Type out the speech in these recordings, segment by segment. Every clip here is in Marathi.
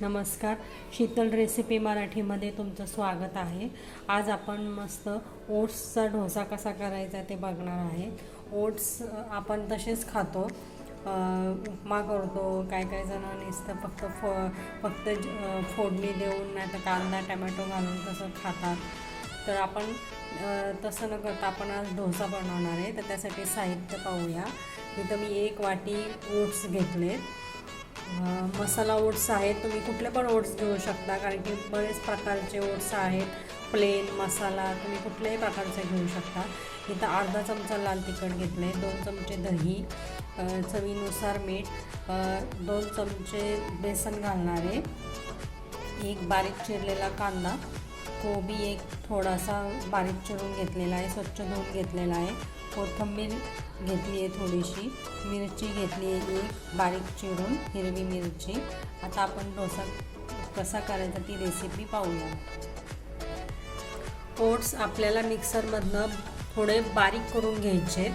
नमस्कार. शीतल रेसिपी मराठीमध्ये तुमचं स्वागत आहे. आज आपण मस्त ओट्सचा डोसा कसा करायचा ते बघणार आहे. ओट्स आपण तसेच खातो. उपमा करतो काय काय जण नुसतं फक्त फ फक्त फोडणी देऊन नाही तर कांदा टमॅटो घालून तसं खातात. तर आपण तसं न करता आपण आज ढोसा बनवणार आहे. तर त्यासाठी साहित्य पाहूया. इथं मी एक वाटी ओट्स घेतले आहेत मसाला ओट्स आहेत. तुम्ही कुठले पण ओट्स घेऊ शकता कारण की बरेच प्रकारचे ओट्स आहेत. प्लेन मसाला तुम्ही कुठल्याही प्रकारचे घेऊ शकता. इथं अर्धा चमचा लाल तिखट घेतलं आहे दोन चमचे दही चवीनुसार मीठ दोन चमचे बेसन घालणारे एक बारीक चिरलेला कांदा कोबी एक थोडासा बारीक चिरून घेतलेला आहे स्वच्छ धुवून घेतलेला आहे. कोथिंबीर घेतली आहे थोडीशी मिरची घेतली आहे एक बारीक चिरून हिरवी मिरची. आता आपण डोसा कसा करायचा ती रेसिपी पाहूया. ओट्स आपल्याला मिक्सरमधनं थोडे बारीक करून घ्यायचे.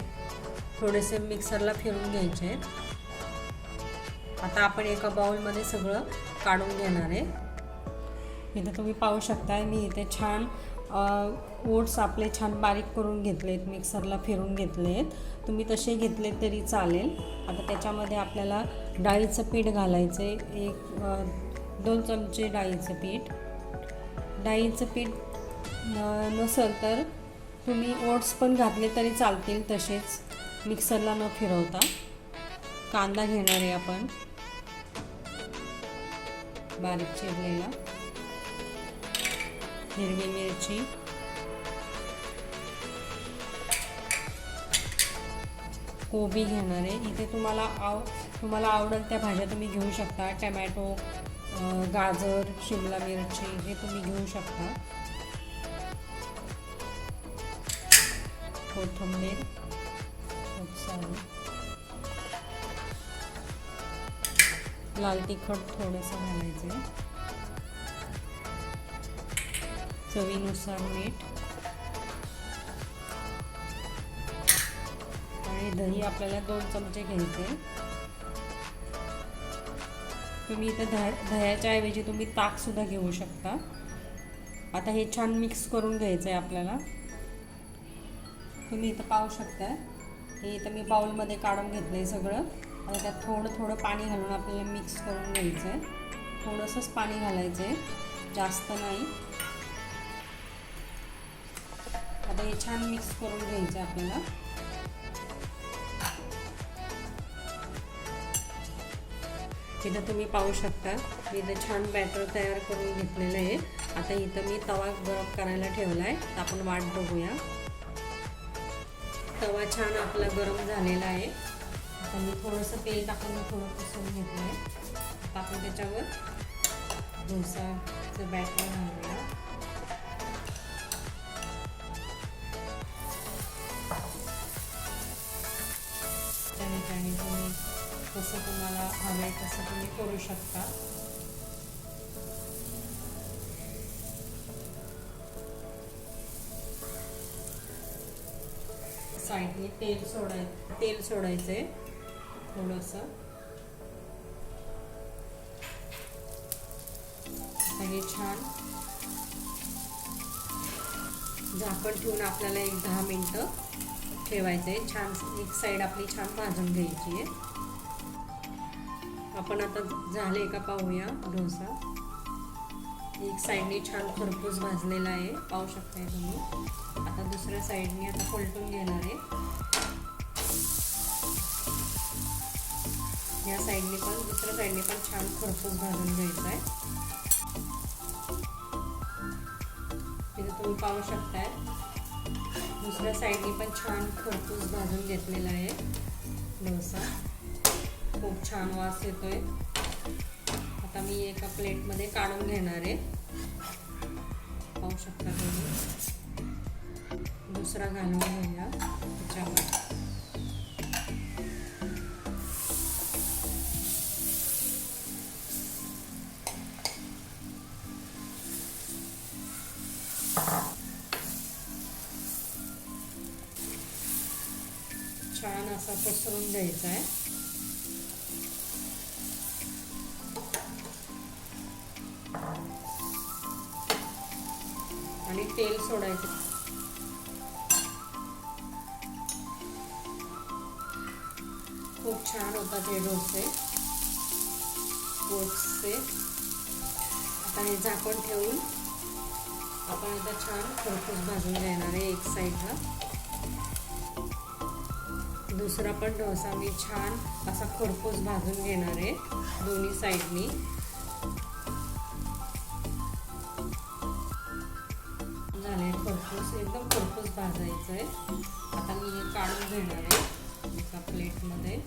थोडेसे मिक्सरला फिरून घ्यायचे. आता आपण एका बाउलमध्ये सगळं काढून घेणार आहे. इथं तुम्ही पाहू शकता मी इथे छान ओट्स आपले छान बारीक करून घेतलेत मिक्सरला फिरून घेतलेत. तुम्ही तसे घेतले तरी चालेल. आता त्याच्यामध्ये आपल्याला डाळीचं पीठ घालायचं आहे एक दोन चमचे डाळीचं पीठ. डाळीचं पीठ न- नसेल तर तुम्ही ओट्स पण घातले तरी चालतील तसेच. मिक्सरला न फिरवता. कांदा घेणार आहे आपण. बारीक चिरलेला. हिरवी मिरची. कोबी घेणार आहे. इथे तुम्हाला आव तुम्हाला आवडेल त्या भाज्या तुम्ही घेऊ शकता. टमॅटो गाजर शिमला मिरची हे तुम्ही घेऊ शकता. कोथंबीर खूप सारी लाल तिखट थोडंसं घालायचं आहे चवीनुसार मीठ आणि दही आपल्याला दोन चमचे घ्यायचे. तुम्ही इथं दह्या दह्याच्या ऐवजी तुम्ही ताकसुद्धा घेऊ शकता. आता हे छान मिक्स करून घ्यायचं आहे आपल्याला. तुम्ही इथं पाहू शकता. हे इथं मी बाउलमध्ये काढून घेतलं आहे सगळं. आता त्यात थोडं थोडं पाणी घालून आपल्याला मिक्स करून घ्यायचं आहे थोडंसंच पाणी घालायचं आहे जास्त नाही. आता हे छान मिक्स करून घ्यायचं आपल्याला. इथं तुम्ही पाहू शकता मी इथं छान बॅटर तयार करून घेतलेलं आहे. आता इथं मी तवा गरम करायला ठेवला आहे तर आपण वाट बघूया. तवा छान आपला गरम झालेला आहे. आता मी थोडंसं तेल टाकून थोडं पुसून घेतलं आहे आपण त्याच्यावर डोसाचं बॅटर घालूया. हवं आहे तसं तुम्ही करू शकता. साईडने तेल सोडाय तेल सोडायचं आहे थोडंसं हे छान. झाकण ठेवून आपल्याला एक दहा मिनटं ठेवायचं आहे छान एक साईड आपली छान भाजून घ्यायची आहे आपण आता झाले का पाहूया डोसा. एक साईडने छान खरपूस भाजलेला आहे पाहू शकताय तुम्ही. आता दुसऱ्या साईडने आता पलटून घेणार आहे. या साईडने पण दुसऱ्या साईडने पण छान खरपूस भाजून घ्यायचा आहे तिथे तुम्ही पाहू शकताय. दुसऱ्या साईडने पण छान खरपूस भाजून घेतलेला आहे डोसा. खूप छान वास येतोय. आता मी एका प्लेटमध्ये काढून घेणार आहे. पाहू शकता तुम्ही. दुसरा घालून घेऊया त्याच्यावर. छान असा पसरून द्यायचा आहे. तेल सोडायचं. खूप छान होतात हे डोसे. ओट्सचे. आता हे झाकण ठेवून आपण आता छान खरपूस भाजून घेणार आहे एक साईडला. दुसरा पण डोसा मी छान असा खरपूस भाजून घेणार आहे दोन्ही साईडनी. एकदम खरपूस भाजायचं आहे. आता मी हे काढून घेणार आहे एका प्लेटमध्ये.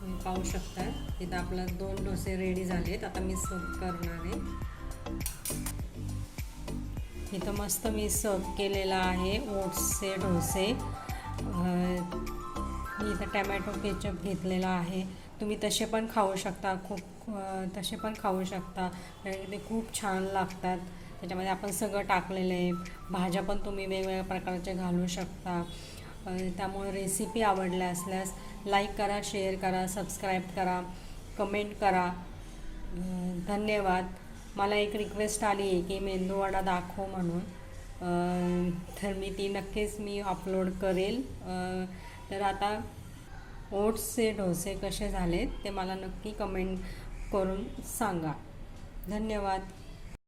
तुम्ही पाहू शकता इथं आपला दोन डोसे रेडी झालेत. आता मी सर्व करणार आहे. इथं मस्त मी सर्व केलेला आहे ओट्सचे डोसे. मी इथं टॅमॅटो केचप घेतलेला आहे. तुम्ही तसे पण खाऊ शकता खूप तसे पण खाऊ शकता. कारण की ते खूप छान लागतात. त्याच्यामध्ये आपण सगळं टाकलेलं आहे. भाज्या पण तुम्ही वेगवेगळ्या प्रकारच्या घालू शकता. त्यामुळे रेसिपी आवडल्या असल्यास लाईक करा शेअर करा सबस्क्राईब करा कमेंट करा. धन्यवाद. मला एक रिक्वेस्ट आली आहे की मेंदूवडा दाखव म्हणून. तर मी ती नक्कीच मी अपलोड करेल. तर आता ओट्सचे डोसे कसे झालेत ते मला नक्की कमेंट करून सांगा. धन्यवाद.